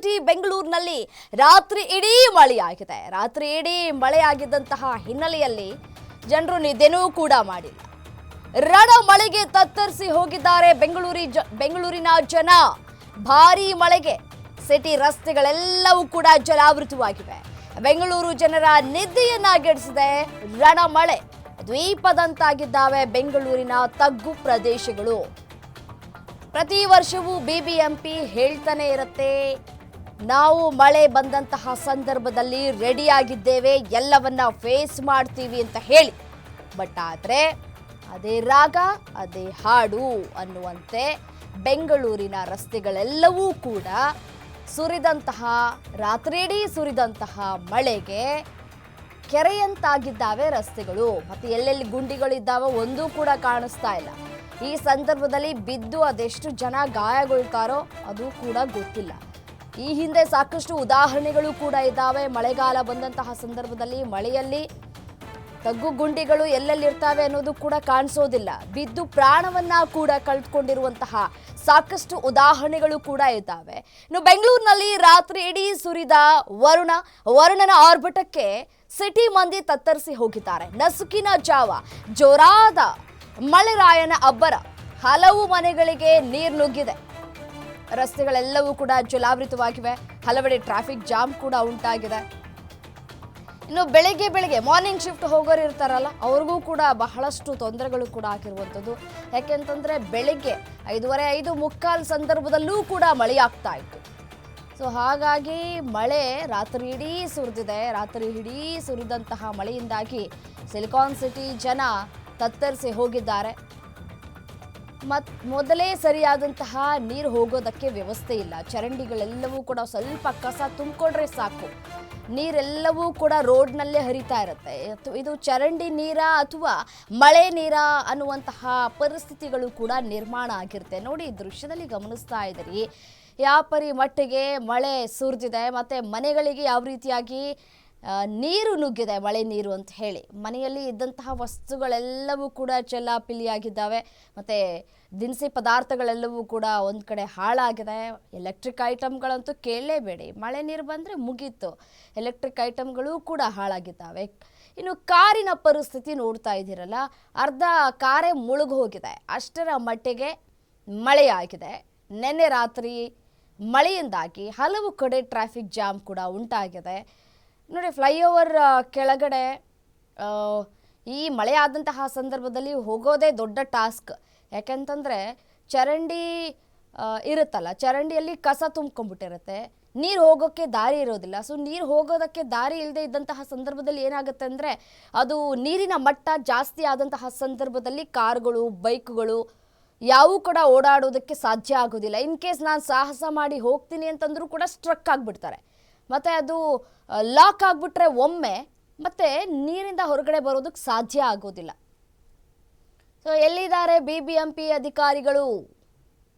City ಬೆಂಗಳೂರಿನಲ್ಲಿ ರಾತ್ರಿ ಇಡೀ ಮಳೆಯಾಗಿದೆ. ರಾತ್ರಿ ಇಡೀ ಮಳೆಯಾಗಿದ್ದಂತಹ ಹಿನ್ನೆಲೆಯಲ್ಲಿ ಜನರು ನಿದ್ದೆನೂ ಕೂಡ ಮಾಡಿಲ್ಲ. ರಣ ಮಳೆಗೆ ತತ್ತರಿಸಿ ಹೋಗಿದ್ದಾರೆ ಬೆಂಗಳೂರಿ ಬೆಂಗಳೂರಿನ ಜನ. ಭಾರಿ ಮಳೆಗೆ ಸಿಟಿ ರಸ್ತೆಗಳೆಲ್ಲವೂ ಕೂಡ ಜಲಾವೃತವಾಗಿವೆ. ಬೆಂಗಳೂರು ಜನರ ನಿದ್ದೆಯನ್ನ ಗೆಡಿಸಿದೆ ರಣ ಮಳೆ ದ್ವೀಪದಂತಾಗಿದ್ದಾವೆ ಬೆಂಗಳೂರಿನ ತಗ್ಗು ಪ್ರದೇಶಗಳು. ಪ್ರತಿ ವರ್ಷವೂ ಬಿಬಿಎಂಪಿ ಹೇಳ್ತಾನೆ ಇರುತ್ತೆ. ನಾವು ಮಳೆ ಬಂದಂತಹ ಸಂದರ್ಭದಲ್ಲಿ ರೆಡಿಯಾಗಿದ್ದೇವೆ, ಎಲ್ಲವನ್ನ ಫೇಸ್ ಮಾಡ್ತೀವಿ ಅಂತ ಹೇಳಿ. ಬಟ್ ಆದರೆ ಅದೇ ರಾಗ, ಅದೇ ಹಾಡು ಅನ್ನುವಂತೆ ಬೆಂಗಳೂರಿನ ರಸ್ತೆಗಳೆಲ್ಲವೂ ಕೂಡ ಸುರಿದಂತಹ, ರಾತ್ರಿಯಿಡೀ ಸುರಿದಂತಹ ಮಳೆಗೆ ಕೆರೆಯಂತಾಗಿದ್ದಾವೆ ರಸ್ತೆಗಳು. ಮತ್ತು ಎಲ್ಲೆಲ್ಲಿ ಗುಂಡಿಗಳಿದ್ದಾವೆ ಒಂದೂ ಕೂಡ ಕಾಣಿಸ್ತಾ ಇಲ್ಲ. ಈ ಸಂದರ್ಭದಲ್ಲಿ ಬಿದ್ದು ಅದೆಷ್ಟು ಜನ ಗಾಯಗೊಳ್ತಾರೋ ಅದು ಕೂಡ ಗೊತ್ತಿಲ್ಲ. ಈ ಹಿಂದೆ ಸಾಕಷ್ಟು ಉದಾಹರಣೆಗಳು ಕೂಡ ಇದ್ದಾವೆ. ಮಳೆಗಾಲ ಬಂದಂತಹ ಸಂದರ್ಭದಲ್ಲಿ ಮಳೆಯಲ್ಲಿ ತಗ್ಗು ಗುಂಡಿಗಳು ಎಲ್ಲೆಲ್ಲಿ ಎಲ್ಲೆಲ್ಲಿರ್ತಾವೆ ಅನ್ನೋದು ಕೂಡ ಕಾಣಿಸೋದಿಲ್ಲ. ಬಿದ್ದು ಪ್ರಾಣವನ್ನ ಕೂಡ ಕಳೆದುಕೊಂಡಿರುವಂತಹ ಸಾಕಷ್ಟು ಉದಾಹರಣೆಗಳು ಕೂಡ ಇದ್ದಾವೆ. ಇನ್ನು ಬೆಂಗಳೂರಿನಲ್ಲಿ ರಾತ್ರಿ ಇಡೀ ಸುರಿದ ವರುಣ, ವರುಣನ ಆರ್ಭಟಕ್ಕೆ ಸಿಟಿ ಮಂದಿ ತತ್ತರಿಸಿ ಹೋಗಿದ್ದಾರೆ. ನಸುಕಿನ ಜಾವ, ಜೋರಾದ ಮಳೆರಾಯನ ಅಬ್ಬರ ಹಲವು ಮನೆಗಳಿಗೆ ನೀರು ನುಗ್ಗಿದೆ. ರಸ್ತೆಗಳೆಲ್ಲವೂ ಕೂಡ ಜಲಾವೃತವಾಗಿವೆ. ಹಲವೆಡೆ ಟ್ರಾಫಿಕ್ ಜಾಮ್ ಕೂಡ ಉಂಟಾಗಿದೆ. ಇನ್ನು ಬೆಳಗ್ಗೆ ಬೆಳಗ್ಗೆ ಮಾರ್ನಿಂಗ್ ಶಿಫ್ಟ್ ಹೋಗೋರು ಇರ್ತಾರಲ್ಲ, ಅವ್ರಿಗೂ ಕೂಡ ಬಹಳಷ್ಟು ತೊಂದರೆಗಳು ಕೂಡ ಆಗಿರುವಂಥದ್ದು. ಯಾಕೆಂತಂದ್ರೆ ಬೆಳಗ್ಗೆ ಐದೂವರೆ ಐದು ಮುಕ್ಕಾಲು ಸಂದರ್ಭದಲ್ಲೂ ಕೂಡ ಮಳೆ ಆಗ್ತಾ ಇತ್ತು. ಸೊ ಹಾಗಾಗಿ ಮಳೆ ರಾತ್ರಿ ಇಡೀ ಸುರಿದಿದೆ. ರಾತ್ರಿ ಇಡೀ ಸುರಿದಂತಹ ಮಳೆಯಿಂದಾಗಿ ಸಿಲಿಕಾನ್ ಸಿಟಿ ಜನ ತತ್ತರಿಸಿ ಹೋಗಿದ್ದಾರೆ. ಮತ್ ಮೊದಲೇ ಸರಿಯಾದಂತಹ ನೀರು ಹೋಗೋದಕ್ಕೆ ವ್ಯವಸ್ಥೆ ಇಲ್ಲ. ಚರಂಡಿಗಳೆಲ್ಲವೂ ಕೂಡ ಸ್ವಲ್ಪ ಕಸ ತುಂಬಿಕೊಂಡ್ರೆ ಸಾಕು. ನೀರೆಲ್ಲವೂ ಕೂಡ ರೋಡ್ನಲ್ಲೇ ಹರಿತಾ ಇರುತ್ತೆ. ಇದು ಚರಂಡಿ ನೀರ ಅಥವಾ ಮಳೆ ನೀರ ಅನ್ನುವಂತಹ ಪರಿಸ್ಥಿತಿಗಳು ಕೂಡ ನಿರ್ಮಾಣ ಆಗಿರುತ್ತೆ. ನೋಡಿ ದೃಶ್ಯದಲ್ಲಿ ಗಮನಿಸ್ತಾ ಇದ್ದೀರಿ. ಯಾವ ಪರಿ ಮಟ್ಟಿಗೆ ಮಳೆ ಸುರಿದಿದೆ. ಮತ್ತು ಮನೆಗಳಿಗೆ ಯಾವ ರೀತಿಯಾಗಿ ನೀರು ನುಗ್ಗಿದೆ, ಮಳೆ ನೀರು ಅಂತ ಹೇಳಿ. ಮನೆಯಲ್ಲಿ ಇದ್ದಂತಹ ವಸ್ತುಗಳೆಲ್ಲವೂ ಕೂಡ ಚೆಲ್ಲಾಪಿಲ್ಲಿಯಾಗಿದ್ದಾವೆ. ಮತ್ತು ದಿನಸಿ ಪದಾರ್ಥಗಳೆಲ್ಲವೂ ಕೂಡ ಒಂದು ಕಡೆ ಹಾಳಾಗಿದೆ. ಎಲೆಕ್ಟ್ರಿಕ್ ಐಟಮ್ಗಳಂತೂ ಕೇಳಲೇಬೇಡಿ. ಮಳೆ ನೀರು ಬಂದರೆ ಮುಗೀತು. ಎಲೆಕ್ಟ್ರಿಕ್ ಐಟಮ್ಗಳು ಕೂಡ ಹಾಳಾಗಿದ್ದಾವೆ. ಇನ್ನು ಕಾರಿನ ಪರಿಸ್ಥಿತಿ ನೋಡ್ತಾ ಇದ್ದೀರಲ್ಲ, ಅರ್ಧ ಕಾರೇ ಮುಳುಗೋಗಿದೆ ಅಷ್ಟರ ಮಟ್ಟಿಗೆ ಮಳೆಯಾಗಿದೆ. ನಿನ್ನೆ ರಾತ್ರಿ ಮಳೆಯಿಂದಾಗಿ ಹಲವು ಕಡೆ ಟ್ರಾಫಿಕ್ ಜಾಮ್ ಕೂಡ ಉಂಟಾಗಿದೆ. ನೋಡಿ ಫ್ಲೈಓವರ್ ಕೆಳಗಡೆ ಈ ಮಳೆ ಆದಂತಹ ಸಂದರ್ಭದಲ್ಲಿ ಹೋಗೋದೇ ದೊಡ್ಡ ಟಾಸ್ಕ್ ಯಾಕೆಂತಂದರೆ, ಚರಂಡಿ ಇರುತ್ತಲ್ಲ, ಚರಂಡಿಯಲ್ಲಿ ಕಸ ತುಂಬ್ಕೊಂಡ್ಬಿಟ್ಟಿರುತ್ತೆ. ನೀರು ಹೋಗೋಕ್ಕೆ ದಾರಿ ಇರೋದಿಲ್ಲ. ಸೊ ನೀರು ಹೋಗೋದಕ್ಕೆ ದಾರಿ ಇಲ್ಲದೆ ಇದ್ದಂತಹ ಸಂದರ್ಭದಲ್ಲಿ ಏನಾಗುತ್ತೆ ಅಂದರೆ, ಅದು ನೀರಿನ ಮಟ್ಟ ಜಾಸ್ತಿ ಆದಂತಹ ಸಂದರ್ಭದಲ್ಲಿ ಕಾರ್ಗಳು, ಬೈಕ್ಗಳು ಯಾವೂ ಕೂಡ ಓಡಾಡೋದಕ್ಕೆ ಸಾಧ್ಯ ಆಗೋದಿಲ್ಲ. ಇನ್ ಕೇಸ್ ನಾನು ಸಾಹಸ ಮಾಡಿ ಹೋಗ್ತೀನಿ ಅಂತಂದ್ರೂ ಕೂಡ ಸ್ಟ್ರಕ್ ಆಗಿಬಿಡ್ತಾರೆ. ಮತ್ತು ಅದು ಲಾಕ್ ಆಗಿಬಿಟ್ರೆ ಒಮ್ಮೆ, ಮತ್ತೆ ನೀರಿಂದ ಹೊರಗಡೆ ಬರೋದಕ್ಕೆ ಸಾಧ್ಯ ಆಗೋದಿಲ್ಲ. ಸೊ ಎಲ್ಲಿದ್ದಾರೆ ಬಿ ಬಿ ಎಂ ಅಧಿಕಾರಿಗಳು?